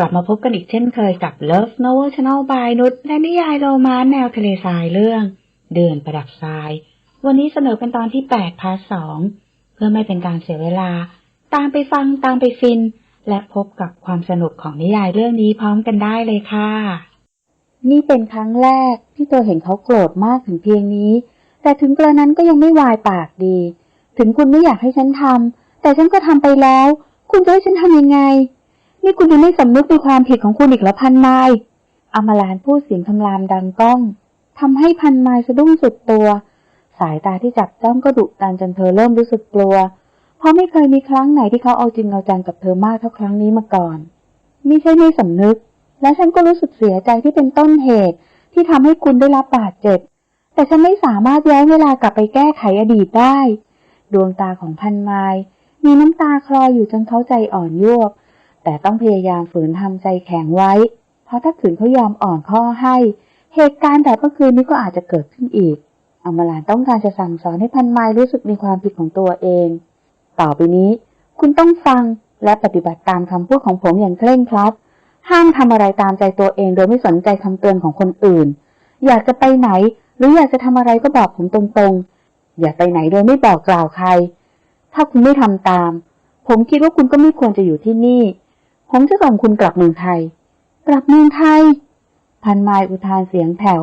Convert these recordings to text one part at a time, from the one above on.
กลับมาพบกันอีกเช่นเคยกับ Love Novel Channel by นุชและนิยายโรมานแนวทะเลทรายเรื่อง เดือนประดับทราย วันนี้เสนอเป็นตอนที่ 8 พาร์ทสเพื่อไม่เป็นการเสียเวลา ตามไปฟังตามไปฟิน และพบกับความสนุกของนิยายเรื่องนี้พร้อมกันได้เลยค่ะ นี่เป็นครั้งแรกที่เธอเห็นเขาโกรธมากถึงเพียงนี้ แต่ถึงกระนั้นก็ยังไม่วายปากดี ถึงคุณไม่อยากให้ฉันทำแต่ฉันก็ทำไปแล้ว คุณจะให้ฉันทำยังไง นี่คุณยังไม่สำนึกในความผิดของคุณอีกเหรอพันไมล์อมรานพูดเสียงคำรามดังก้องทำให้พันไมล์สะดุ้งสุดตัว สายตาที่จับจ้องก็ดุดันจนเธอเริ่มรู้สึกกลัว เพราะไม่เคยมีครั้งไหนที่เขาเอาจริงเอาจังกับเธอมากเท่าครั้งนี้มาก่อนไม่ใช่ไม่สำนึก และฉันก็รู้สึกเสียใจที่เป็นต้นเหตุ ที่ทำให้คุณได้รับบาดเจ็บ แต่ฉันไม่สามารถย้อนเวลากลับไปแก้ไขอดีตได้ ดวงตาของพันไมล์มีน้ำตาคลออยู่จนเขาใจอ่อนยวบ แต่ต้องพยายามฝืนทำใจแข็งไว้ เพราะถ้าขืนเขายอมอ่อนข้อให้ เหตุการณ์แบบเมื่อคืนนี้ก็อาจจะเกิดขึ้นอีกอมรานต้องการจะสั่งสอนให้พันไมล์รู้สึกมีความผิดของตัวเอง ต่อไปนี้ คุณต้องฟังและปฏิบัติตามคำพูดของผมอย่างเคร่งครัด ห้ามทำอะไรตามใจตัวเองโดยไม่สนใจคำเตือนของคนอื่น อยากจะไปไหน หรืออยากจะทำอะไรก็บอกผมตรงๆ อย่าไปไหนโดยไม่บอกกล่าวใคร ถ้าคุณไม่ทำตาม ผมคิดว่าคุณก็ไม่ควรจะอยู่ที่นี่ ผมจะส่งคุณกลับเมืองไทย กลับเมืองไทย พันไมล์อุทานเสียงแผ่ว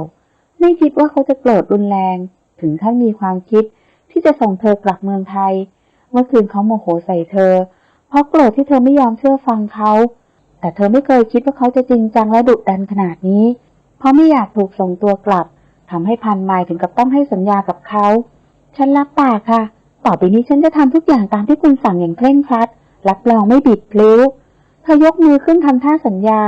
ไม่คิดว่าเขาจะโกรธรุนแรง ถึงขั้นมีความคิดที่จะส่งเธอกลับเมืองไทย เมื่อคืนเขาโมโหใส่เธอ เพราะโกรธที่เธอไม่ยอมเชื่อฟังเขา แต่เธอไม่เคยคิดว่าเขาจะจริงจังและดุดันขนาดนี้ เพราะไม่อยากถูกส่งตัวกลับทำให้พันไมล์ถึงกับต้องให้สัญญากับเขา ฉันรับปากค่ะ ต่อไปนี้ฉันจะทำทุกอย่างตามที่คุณสั่งอย่างเคร่งครัด รับรองไม่บิดพลิ้ว เธอยกมือขึ้นทำท่าสัญญา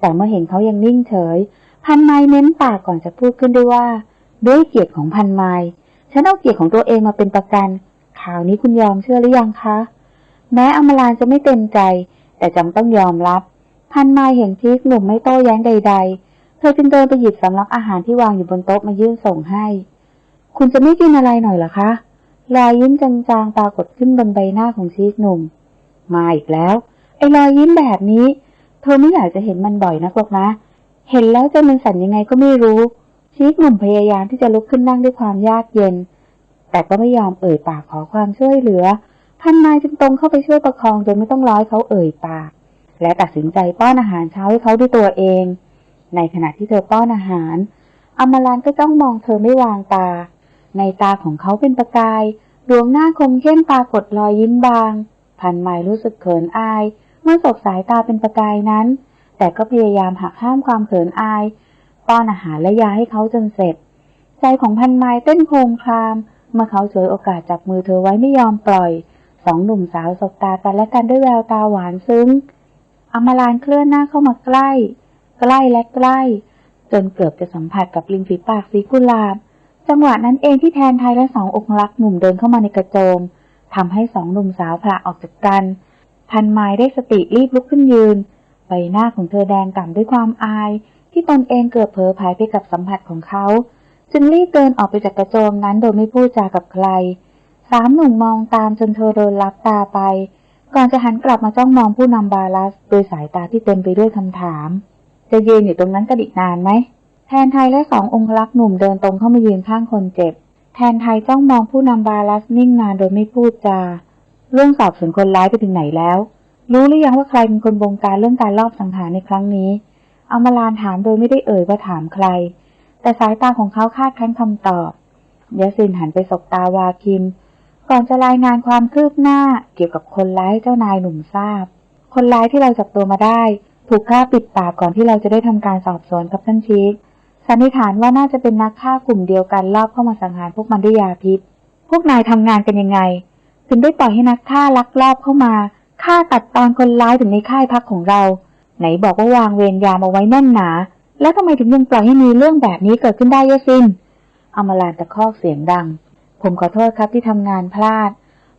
แต่เมื่อเห็นเขายังนิ่งเฉย พันไมล์เม้มปากก่อนจะพูดขึ้นด้วยว่า ด้วยเกียรติของพันไมล์ฉันเอาเกียรติของตัวเองมาเป็นประกัน ข่าวนี้คุณยอมเชื่อหรือยังคะ แม้อมรานจะไม่เต็มใจ แต่จำต้องยอมรับ พันไมล์เห็นชีกหนุ่มไม่โต้แย้งใด ๆ เธอจึงเดินไปหยิบสำรับอาหารที่วางอยู่บนโต๊ะมายื่นส่งให้ คุณจะไม่กินอะไรหน่อยหรอคะรอยยิ้มจางๆปรากฏขึ้นบนใบหน้าของชีกหนุ่ม มาอีกแล้ว อ้รอยยิ้มแบบนี้ เธอไม่อยากจะเห็นมันบ่อยนักหรอกนะ เห็นแล้วจะมันสั่นยังไงก็ไม่รู้ ชีกหนุ่มพยายามที่จะลุกขึ้นนั่งด้วยความยากเย็น แต่ก็ไม่ยอมเอ่ยปากขอความช่วยเหลือ พันนายจึงตรงเข้าไปช่วยประคองโดยไม่ต้องร้อยเขาเอ่ยปาก และตัดสินใจป้อนอาหารเช้าให้เขาด้วยตัวเอง ในขณะที่เธอป้อนอาหาร อมรานก็จ้องมองเธอไม่วางตา ในตาของเขาเป็นประกายดวงหน้าคมเข้มปรากฏรอยยิ้มบางพันไม้รู้สึกเขินอาย เมื่อสบสายตาเป็นประกายนั้น แต่ก็พยายามหักห้ามความเขินอาย ป้อนอาหารและยาให้เขาจนเสร็จ ใจของพันไม้เต้นโครมคราม เมื่อเขาฉวยโอกาสจับมือเธอไว้ไม่ยอมปล่อย สองหนุ่มสาวสบตากันและกันด้วยแววตาหวานซึ้ง อมรานเคลื่อนหน้าเข้ามาใกล้ ใกล้และใกล้ จนเกือบจะสัมผัสกับริมฝีปากสีกุหลาบ จังหวะนั้นเองที่แทนไทยและสององค์รักหนุ่มเดินเข้ามาในกระโจมทำให้สองหนุ่มสาวผละออกจากกัน พันไม้ได้สติรีบลุกขึ้นยืน ใบหน้าของเธอแดงก่ำด้วยความอาย ที่ตนเองเกือบเผลอผายไปกับสัมผัสของเขา จึงรีบเดินออกไปจากกระโจมนั้นโดยไม่พูดจากับใคร สามหนุ่มมองตามจนเธอเดินลับตาไป ก่อนจะหันกลับมาจ้องมองผู้นำบาลัสโดยสายตาที่เต็มไปด้วยคำถาม จะยืนอยู่ตรงนั้นกันอีกนานไหมแทนไทยและสององครักษ์หนุ่มเดินตรงเข้ามายืนข้างคนเจ็บ แทนไทยจ้องมองผู้นำบาลัสนิ่งนานโดยไม่พูดจา เรื่องสอบสวนคนร้ายไปถึงไหนแล้ว รู้หรือยังว่าใครเป็นคนบงการเรื่องการลอบสังหารในครั้งนี้เอามาลานถามโดยไม่ได้เอ่ยว่าถามใคร แต่สายตาของเขาคาดคั้นคำตอบยาซินหันไปสบตาวาคิม ก่อนจะรายงานความคืบหน้าเกี่ยวกับคนร้ายเจ้านายหนุ่มทราบ คนร้ายที่เราจับตัวมาได้ ถูกฆ่าปิดปากก่อนที่เราจะได้ทำการสอบสวนกับท่านชีกสันนิษฐานว่าน่าจะเป็นนักฆ่ากลุ่มเดียวกันลอบเข้ามาสังหารพวกมันด้วยยาพิษ พวกนายทำงานกันยังไง ถึงได้ปล่อยให้นักฆ่าลักลอบเข้ามาฆ่าตัดตอนคนร้ายถึงในค่ายพักของเรา ไหนบอกว่าวางเวรยามเอาไว้แน่นหนา แล้วทำไมถึงยังปล่อยให้มีเรื่องแบบนี้เกิดขึ้นได้ยะซินอมรานตะคอกเสียงดัง ผมขอโทษครับที่ทำงานพลาด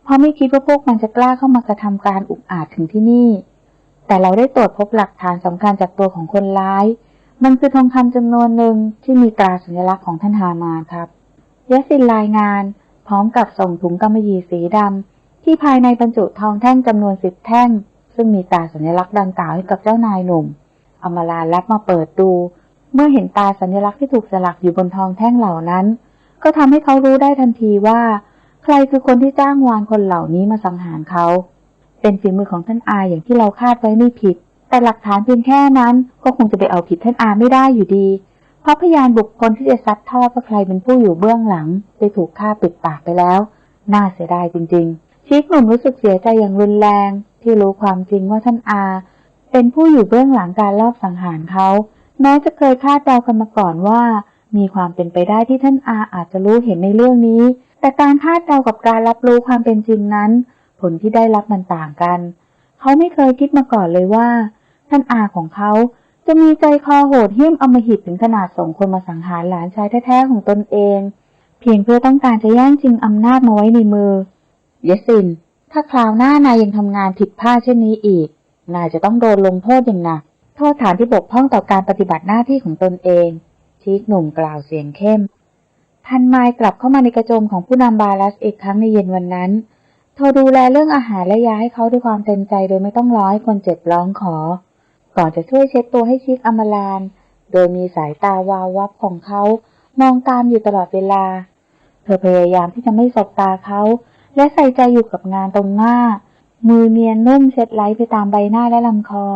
เพราะไม่คิดว่าพวกมันจะกล้าเข้ามากระทำการอุกอาจถึงที่นี่ แต่เราได้ตรวจพบหลักฐานสำคัญจากตัวของคนร้าย มันคือทองคำจำนวนหนึ่งที่มีตราสัญลักษณ์ของท่านฮามานครับยะสินรายงาน พร้อมกับส่งถุงกำมะหยี่สีดำที่ภายในบรรจุทองแท่งจำนวนสิบแท่ง ซึ่งมีตราสัญลักษณ์ดังกล่าวให้กับเจ้านายหนุ่มอมรารับมาเปิดดู เมื่อเห็นตราสัญลักษณ์ที่ถูกสลักอยู่บนทองแท่งเหล่านั้น ก็ทำให้เขารู้ได้ทันทีว่า ใครคือคนที่จ้างวานคนเหล่านี้มาสังหารเขา เป็นฝีมือของท่านอาอย่างที่เราคาดไว้ไม่ผิด แต่หลักฐานเพียงแค่นั้นก็คงจะไปเอาผิดท่านอาไม่ได้อยู่ดี เพราะพยานบุคคลที่จะซัดทอดว่าใครเป็นผู้อยู่เบื้องหลังได้ถูกฆ่าปิดปากไปแล้ว น่าเสียดายจริง ๆ ชีคหนุ่มรู้สึกเสียใจอย่างรุนแรง ที่รู้ความจริงว่าท่านอา เป็นผู้อยู่เบื้องหลังการลอบสังหารเขาแม้จะเคยคาดเดากันมาก่อนว่า มีความเป็นไปได้ที่ท่านอาอาจจะรู้เห็นในเรื่องนี้ แต่การคาดเดากับการรับรู้ความเป็นจริงนั้น ผลที่ได้รับมันต่างกัน เขาไม่เคยคิดมาก่อนเลยว่า ท่านอาของเขา จะมีใจคอโหดเหี้ยมอมหิตถึงขนาดส่งคนมาสังหารหลานชายแท้ๆของตนเอง เพียงเพื่อต้องการจะแย่งชิงอำนาจมาไว้ในมือเยสิน ถ้าคราวหน้านายยังทำงานผิดพลาดเช่นนี้อีก นายจะต้องโดนลงโทษอย่างหนัก โทษฐานที่บกพร่องต่อการปฏิบัติหน้าที่ของตนเอง ชีคหนุ่มกล่าวเสียงเข้ม พันไมล์กลับเข้ามาในกระโจมของผู้นำบาลัสอีกครั้งในเย็นวันนั้น เธอดูแลเรื่องอาหารและยาให้เขาด้วยความเต็มใจโดยไม่ต้องร้อให้คนเจ็บร้องขอ ก่อนจะช่วยเช็ดตัวให้ชิคอมลาน โดยมีสายตาวาววับของเขามองตามอยู่ตลอดเวลา เธอพยายามที่จะไม่สบตาเขา และใส่ใจอยู่กับงานตรงหน้า มือเนียนนุ่มเช็ดไล้ไปตามใบหน้าและลำคอ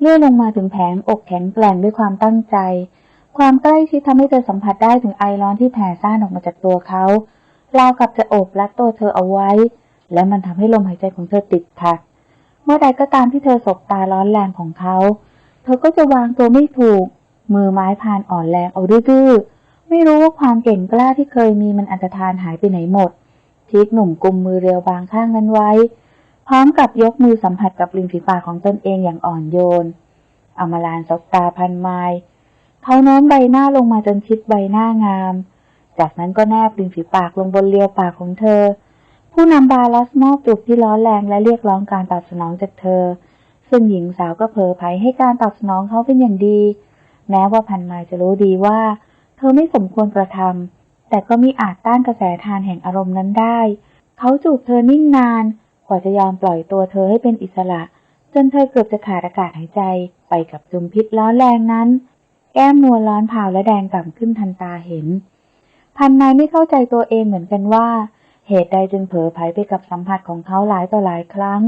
เลื่อนลงมาถึงแผงอกแข็งแกร่งด้วยความตั้งใจ ความใกล้ชิดทำให้เธอสัมผัสได้ถึงไอร้อนที่แผ่ซ่านออกมาจากตัวเขาราวกับจะโอบรัดตัวเธอเอาไว้ และมันทำให้ลมหายใจของเธอติดขัด เมื่อใดก็ตามที่เธอสบตาร้อนแรงของเขา เธอก็จะวางตัวไม่ถูก มือไม้พานอ่อนแรงเอาดื้อๆไม่รู้ว่าความเก่งกล้าที่เคยมีมันอันตรธานหายไปไหนหมดชีกหนุ่มกุมมือเรียวบางข้างนั้นไว้ พร้อมกับยกมือสัมผัสกับริมฝีปากของตนเองอย่างอ่อนโยนอมารานสบตาพันไม้เขาโน้มใบหน้าลงมาจนชิดใบหน้างาม จากนั้นก็แนบริมฝีปากลงบนเรียวปากของเธอ ผู้นำบาลัสมอบจูบที่ร้อนแรงและเรียกร้องการตอบสนองจากเธอ ซึ่งหญิงสาวก็เผลอไผให้การตอบสนองเขาเป็นอย่างดี แม้ว่าพันไมจะรู้ดีว่า เธอไม่สมควรกระทำแต่ก็มิอาจต้านกระแสทานแห่งอารมณ์นั้นได้ เขาจูบเธอนิ่งนาน กว่าจะยอมปล่อยตัวเธอให้เป็นอิสระ จนเธอเกือบจะขาดอากาศหายใจไปกับจุมพิษร้อนแรงนั้น แก้มนวลร้อนเผาและแดงก่ำขึ้นทันตาเห็น พันไมล์ไม่เข้าใจตัวเองเหมือนกันว่า เหตุใดจึงเผลอไผไปกับสัมผัสของเขาหลายต่อหลายครั้ง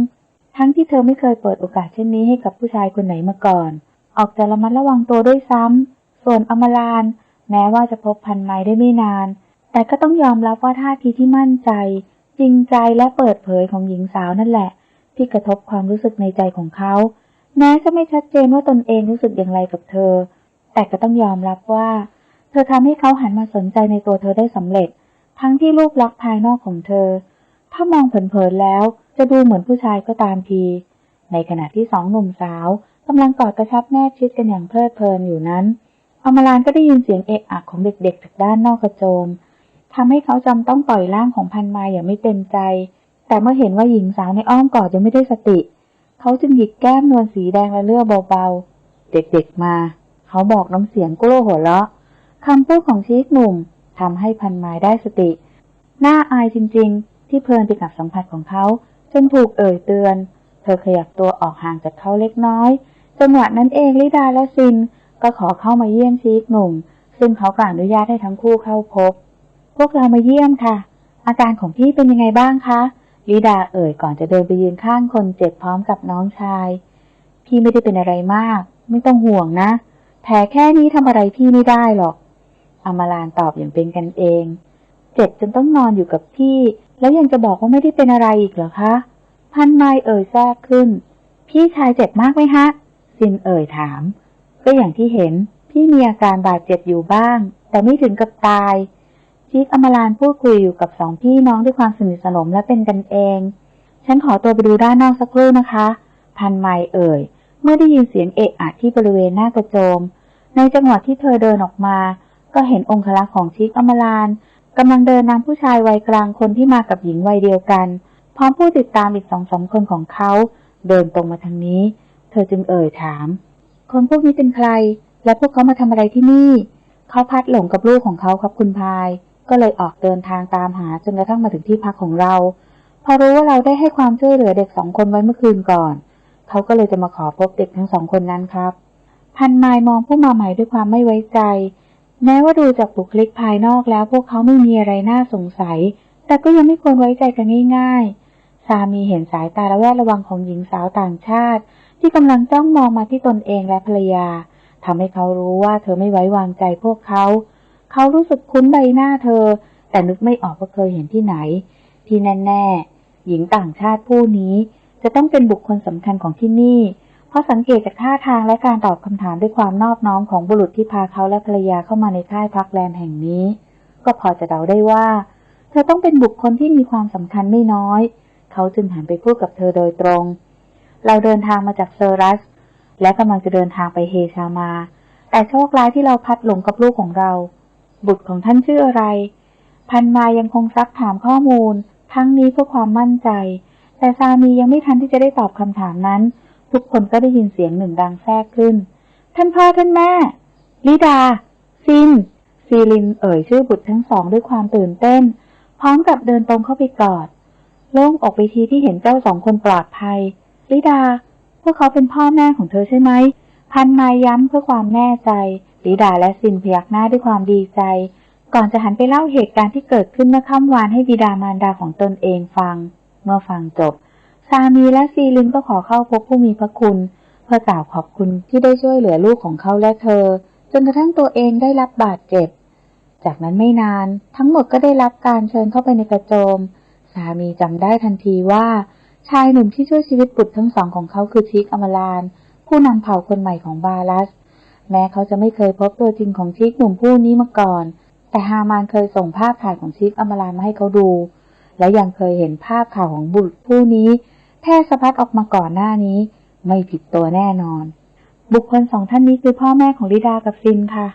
ทั้งที่เธอไม่เคยเปิดโอกาสเช่นนี้ให้กับผู้ชายคนไหนมาก่อน ออกจะระมัดระวังตัวด้วยซ้ำส่วนอมรานแม้ว่าจะพบพันไม้ได้ไม่นาน แต่ก็ต้องยอมรับว่าท่าทีที่มั่นใจ จริงใจและเปิดเผยของหญิงสาวนั่นแหละ ที่กระทบความรู้สึกในใจของเขาแม้จะไม่ชัดเจนว่าตนเองรู้สึกอย่างไรกับเธอ แต่ก็ต้องยอมรับว่า เธอทำให้เขาหันมาสนใจในตัวเธอได้สำเร็จ ทั้งที่รูปลักษณ์ภายนอกของเธอ ถ้ามองเผินๆแล้ว จะดูเหมือนผู้ชายก็ตามที ในขณะที่สองหนุ่มสาวกำลังกอดกระชับแนบชิดกันอย่างเพลิดเพลินอยู่นั้น อมรานก็ได้ยินเสียงเอะอะของเด็กๆ จากด้านนอกกระโจมทำให้เขาจำต้องปล่อยร่างของพันมาอย่างไม่เต็มใจ แต่เมื่อเห็นว่าหญิงสาวในอ้อมกอดยังไม่ได้สติ เขาจึงหยิกแก้มนวลสีแดงและเลือเบาๆ เด็กๆมา เขาบอกน้ำเสียงกลั้วหัวเราะคำพูดของชีคหนุ่ม ทำให้พันไม้ได้สติ น่าอายจริงๆ ที่เพลินไปกับสัมผัสของเขา จนถูกเอ่ยเตือน เธอขยับตัวออกห่างจากเขาเล็กน้อย จังหวะนั้นเองลิดาและซินก็ขอเข้ามาเยี่ยมชีคหนุ่ม ซึ่งเขาก็อนุญาตให้ทั้งคู่เข้าพบ พวกเรามาเยี่ยมค่ะ อาการของพี่เป็นยังไงบ้างคะลิดาเอ่ยก่อนจะเดินไปยืนข้างคนเจ็บพร้อมกับน้องชาย พี่ไม่ได้เป็นอะไรมาก ไม่ต้องห่วงนะ แผลแค่นี้ทำอะไรพี่ไม่ได้หรอก อมารานตอบอย่างเป็นกันเอง เจ็บจนต้องนอนอยู่กับพี่ แล้วยังจะบอกว่าไม่ได้เป็นอะไรอีกเหรอคะ พันไมเอ่ยแทรกขึ้น พี่ชายเจ็บมากไหมฮะ ซินเอ่ยถาม ก็อย่างที่เห็น พี่มีอาการบาดเจ็บอยู่บ้าง แต่ไม่ถึงกับตายชิคอมารานพูดคุยอยู่กับสองพี่น้องด้วยความสนิทสนมและเป็นกันเอง ฉันขอตัวไปดูด้านนอกสักครู่นะคะ พันไมเอ่ย เมื่อได้ยินเสียงเอะอะที่บริเวณหน้ากระโจม ในจังหวะที่เธอเดินออกมา ก็เห็นองคลักษ์ของชิคอมรานกำลังเดินนำผู้ชายวัยกลางคนที่มากับหญิงวัยเดียวกัน พร้อมผู้ติดตามอีกสองสามคนของเขา เดินตรงมาทางนี้ เธอจึงเอ่ยถาม คนพวกนี้เป็นใคร และพวกเขามาทำอะไรที่นี่ เขาพัดหลงกับลูกของเขาครับคุณพาย ก็เลยออกเดินทางตามหาจนกระทั่งมาถึงที่พักของเรา พอรู้ว่าเราได้ให้ความช่วยเหลือเด็กสองคนไว้เมื่อคืนก่อน เขาก็เลยจะมาขอพบเด็กทั้งสองคนนั้นครับ พันไมายมองผู้มาใหม่ด้วยความไม่ไว้ใจ แม้ว่าดูจากบุคลิกภายนอกแล้วพวกเขาไม่มีอะไรน่าสงสัย แต่ก็ยังไม่ควรไว้ใจกันง่ายๆสามีเห็นสายตาระแวดระวังของหญิงสาวต่างชาติ ที่กำลังจ้องมองมาที่ตนเองและภรรยาทำให้เขารู้ว่าเธอไม่ไว้วางใจพวกเขา เขารู้สึกคุ้นใบหน้าเธอ แต่นึกไม่ออกว่าเคยเห็นที่ไหน ที่แน่ๆ หญิงต่างชาติผู้นี้จะต้องเป็นบุคคลสำคัญของที่นี่ ราะสังเกตจากท่าทางและการตอบคำถามด้วยความนอบน้อมของบุรุษที่พาเขาและภรรยาเข้ามาในค่ายพักแรมแห่งนี้ ก็พอจะเดาได้ว่า เธอต้องเป็นบุคคลที่มีความสำคัญไม่น้อย เขาจึงหันไปพูดกับเธอโดยตรง เราเดินทางมาจากเซอรัส และกำลังจะเดินทางไปเฮชามา แต่โชคร้ายที่เราพัดหลงกับลูกของเรา บุตรของท่านชื่ออะไร พันมายังคงซักถามข้อมูล ทั้งนี้เพื่อความมั่นใจ แต่สามียังไม่ทันที่จะได้ตอบคำถามนั้น ทุกคนก็ได้ยินเสียงหนึ่งดังแทรกขึ้น ท่านพ่อท่านแม่ลิดา ซิน ซีลินเอ่ยชื่อบุตรทั้งสองด้วยความตื่นเต้น พร้อมกับเดินตรงเข้าไปกอด โล่งอกไปทีที่เห็นเจ้าสองคนปลอดภัย ลิดา พวกเขาเป็นพ่อแม่ของเธอใช่ไหม พันมาย้ำเพื่อความแน่ใจ ลิดาและซินพยักหน้าด้วยความดีใจ ก่อนจะหันไปเล่าเหตุการณ์ที่เกิดขึ้นเมื่อค่ำวานให้บิดามารดาของตนเองฟัง เมื่อฟังจบ สามีและซีลินก็ขอเข้าพบผู้มีพระคุณ เพื่อกล่าวขอบคุณที่ได้ช่วยเหลือลูกของเขาและเธอ จนกระทั่งตัวเองได้รับบาดเจ็บ จากนั้นไม่นานทั้งหมดก็ได้รับการเชิญเข้าไปในกระโจม สามีจำได้ทันทีว่า ชายหนุ่มที่ช่วยชีวิตบุตรทั้งสองของเขาคือชิกอมราน ผู้นำเผ่าคนใหม่ของบาลัส แม้เขาจะไม่เคยพบตัวจริงของชิกหนุ่มผู้นี้มาก่อน แต่ฮามานเคยส่งภาพถ่ายของชิกอมรานมาให้เขาดู และยังเคยเห็นภาพข่าวของบุตรผู้นี้ แพร่สะพัดออกมาก่อนหน้านี้ ไม่ผิดตัวแน่นอน บุคคลสองท่านนี้คือพ่อแม่ของลิดากับซินค่ะ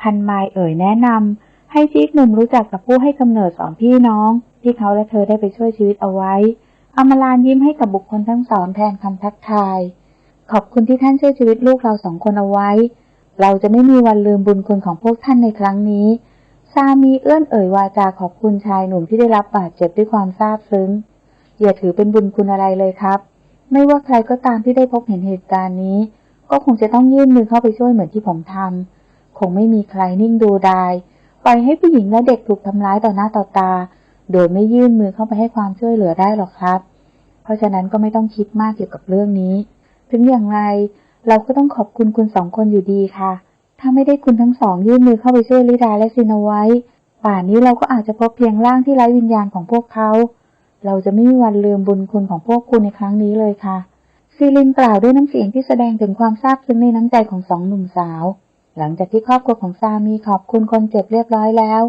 พันไมายเอ่ยแนะนำให้ชิกหนุ่มรู้จักกับผู้ให้กำเนิดสองพี่น้อง ที่เขาและเธอได้ไปช่วยชีวิตเอาไว้อมรานยิ้มให้กับบุคคลทั้งสองแทนคำทักทาย ขอบคุณที่ท่านช่วยชีวิตลูกเราสองคนเอาไว้ เราจะไม่มีวันลืมบุญคุณของพวกท่านในครั้งนี้สามีเอื้อนเอ่ยวาจาขอบคุณชายหนุ่มที่ได้รับบาดเจ็บด้วยความซาบซึ้ง อย่าถือเป็นบุญคุณอะไรเลยครับ ไม่ว่าใครก็ตามที่ได้พบเห็นเหตุการณ์นี้ ก็คงจะต้องยื่นมือเข้าไปช่วยเหมือนที่ผมทำคงไม่มีใครนิ่งดูดายปล่อยให้ผู้หญิงและเด็กถูกทำร้ายต่อหน้าต่อตา โดยไม่ยื่นมือเข้าไปให้ความช่วยเหลือได้หรอกครับ เพราะฉะนั้นก็ไม่ต้องคิดมากเกี่ยวกับเรื่องนี้ ถึงอย่างไรเราก็ต้องขอบคุณคุณสองคนอยู่ดีค่ะ ถ้าไม่ได้คุณทั้งสองยื่นมือเข้าไปช่วยลิดาและซินเอาไว้ ป่านนี้เราก็อาจจะพบเพียงร่างที่ไร้วิญญาณของพวกเขา เราจะไม่มีวันลืมบุญคุณของพวกคุณในครั้งนี้เลยค่ะ ซีลินกล่าวด้วยน้ำเสียงที่แสดงถึงความซาบซึ้งในน้ำใจของสองหนุ่มสาว หลังจากที่ครอบครัวของซามีขอบคุณคนเจ็บเรียบร้อยแล้ว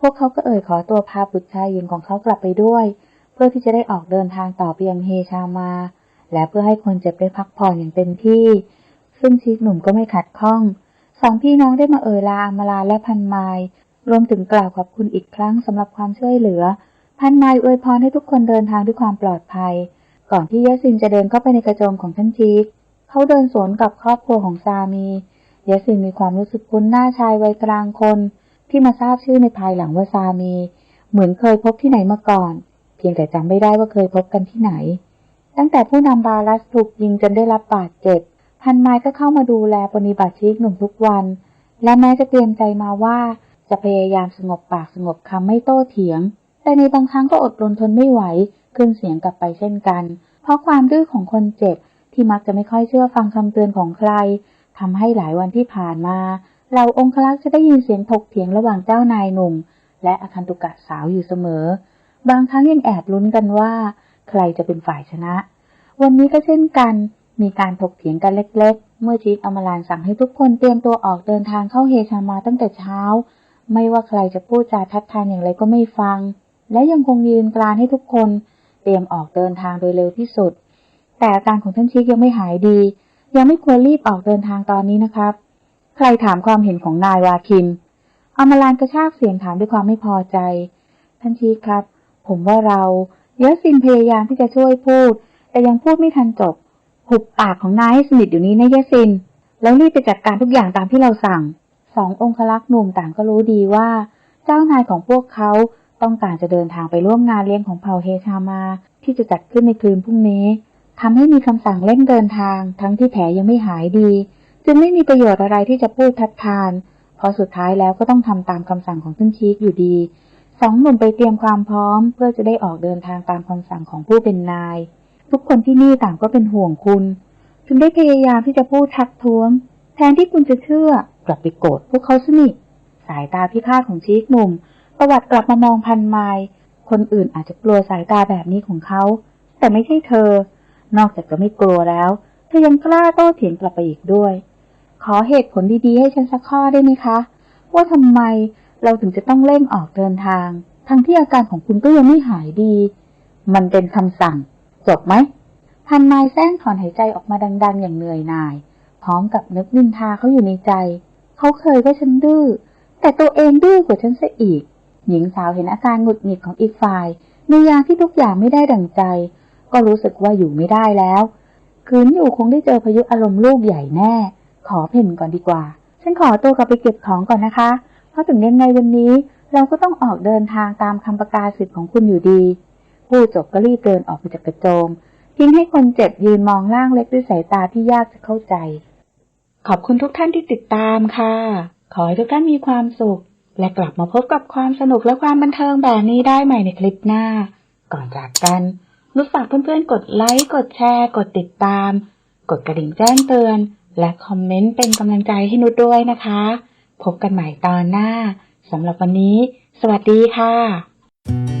พวกเขาก็เอ่ยขอตัวพาบุตรชายหญิงของเขากลับไปด้วย เพื่อที่จะได้ออกเดินทางต่อไปยังเฮชามา และเพื่อให้คนเจ็บได้พักผ่อนอย่างเต็มที่ ซึ่งชีกหนุ่มก็ไม่ขัดข้องสองพี่น้องได้มาเอ่ยลาอมาลาและพันไมายรวมถึงกล่าวขอบคุณอีกครั้งสำหรับความช่วยเหลือ พันไมายอวยพรให้ทุกคนเดินทางด้วยความปลอดภัย ก่อนที่ยะซินจะเดินเข้าไปในกระโจมของท่านชีกเขาเดินสวนกับครอบครัวของซามียะซินมีความรู้สึกคุ้นหน้าชายวัยกลางคน ที่มาทราบชื่อในภายหลังว่าซามี เหมือนเคยพบที่ไหนมาก่อน เพียงแต่จำไม่ได้ว่าเคยพบกันที่ไหน ตั้งแต่ผู้นำบาลัสถูกยิงจนได้รับบาดเจ็บพันไม้ก็เข้ามาดูแลปฏิบัติชีกหนุ่มทุกวัน และแม้จะเตรียมใจมาว่าจะพยายามสงบปากสงบคำไม่โต้เถียง แต่ในบางครั้งก็อดรนทนไม่ไหว ขึ้นเสียงกลับไปเช่นกัน เพราะความดื้อของคนเจ็บที่มักจะไม่ค่อยเชื่อฟังคำเตือนของใครทำให้หลายวันที่ผ่านมาเหล่าองคลักษ์จะได้ยินเสียงถกเถียงระหว่างเจ้านายหนุ่ม และอคันตุกะสาวอยู่เสมอ บางครั้งยังแอบลุ้นกันว่า ใครจะเป็นฝ่ายชนะ วันนี้ก็เช่นกัน มีการถกเถียงกันเล็ก ๆ เมื่อจีกอมรานสั่งให้ทุกคนเตรียมตัวออกเดินทางเข้าเฮชามาตั้งแต่เช้า ไม่ว่าใครจะพูดจาทัดทานอย่างไรก็ไม่ฟัง และยังคงยืนกรานให้ทุกคนเตรียมออกเดินทางโดยเร็วที่สุด แต่อาการของท่านชิกยังไม่หายดี ยังไม่ควรรีบออกเดินทางตอนนี้นะครับ ใครถามความเห็นของนายวาคินอมรานกระชากเสียงถามด้วยความไม่พอใจ ท่านชีคครับ ผมว่าเราเยสินพยายามที่จะช่วยพูด แต่ยังพูดไม่ทันจบ หุบปากของนายให้สนิทอยู่นี้นะเยสิน แล้วรีบไปจัดการทุกอย่างตามที่เราสั่ง สององคลักษ์หนุ่มต่างก็รู้ดีว่า เจ้านายของพวกเขา ต้องการจะเดินทางไปร่วมงานเลี้ยงของเผ่าเฮชามา ที่จะจัดขึ้นในคืนพรุ่งนี้ทำให้มีคำสั่งเร่งเดินทาง ทั้งที่แผลยังไม่หายดี จึงไม่มีประโยชน์อะไรที่จะพูดทัดทาน เพราะสุดท้ายแล้วก็ต้องทำตามคำสั่งของท่านชีคอยู่ดีสองหนุ่มไปเตรียมความพร้อม เพื่อจะได้ออกเดินทางตามคำสั่งของผู้เป็นนาย ทุกคนที่นี่ต่างก็เป็นห่วงคุณจึงได้พยายามที่จะพูดทักท้วง แทนที่คุณจะเชื่อกลับไปโกรธพวกเขาสนิสายตาพิฆาตของชีคหนุ่ม ประวัติกลับมามองพันไมล์คนอื่นอาจจะกลัวสายตาแบบนี้ของเขา แต่ไม่ใช่เธอ นอกจากจะไม่กลัวแล้ว เธอยังกล้าโต้เถียงกลับไปอีกด้วย ขอเหตุผลดีๆ ให้ฉันสักข้อได้ไหมคะ ว่าทำไมเราถึงจะต้องเร่งออกเดินทาง ทั้งที่อาการของคุณก็ยังไม่หายดี มันเป็นคำสั่ง จบไหม พันไม้แซงถอนหายใจออกมาดัง ๆ อย่างเหนื่อยหน่าย พร้อมกับนึกนินทาเขาอยู่ในใจ เขาเคยว่าฉันดื้อ แต่ตัวเองดื้อกว่าฉันซะอีก หญิงสาวเห็นอาการหงุดหงิดของอีกฝ่ายในยามที่ทุกอย่างไม่ได้ดั่งใจ ก็รู้สึกว่าอยู่ไม่ได้แล้วคืนอยู่คงได้เจอพายุอารมณ์ลูกใหญ่แน่ ขอเพ่นก่อนดีกว่า ฉันขอตัวกลับไปเก็บของก่อนนะคะ เพราะถึงยังไงวันนี้เราก็ต้องออกเดินทางตามคำประกาศสิทธิ์ของคุณอยู่ดี ผู้จบก็รีบเดินออกไปจากกระโจม ทิ้งให้คนเจ็บยืนมองร่างเล็กด้วยสายตาที่ยากจะเข้าใจ ขอบคุณทุกท่านที่ติดตามค่ะ ขอให้ทุกท่านมีความสุข และกลับมาพบกับความสนุกและความบันเทิงแบบนี้ได้ใหม่ในคลิปหน้า ก่อนจากกันนุชฝากเพื่อนๆ กดไลค์ กดแชร์ กดติดตาม กดกระดิ่งแจ้งเตือน และคอมเมนต์เป็นกำลังใจให้นุชด้วยนะคะ พบกันใหม่ตอนหน้าสำหรับวันนี้ สวัสดีค่ะ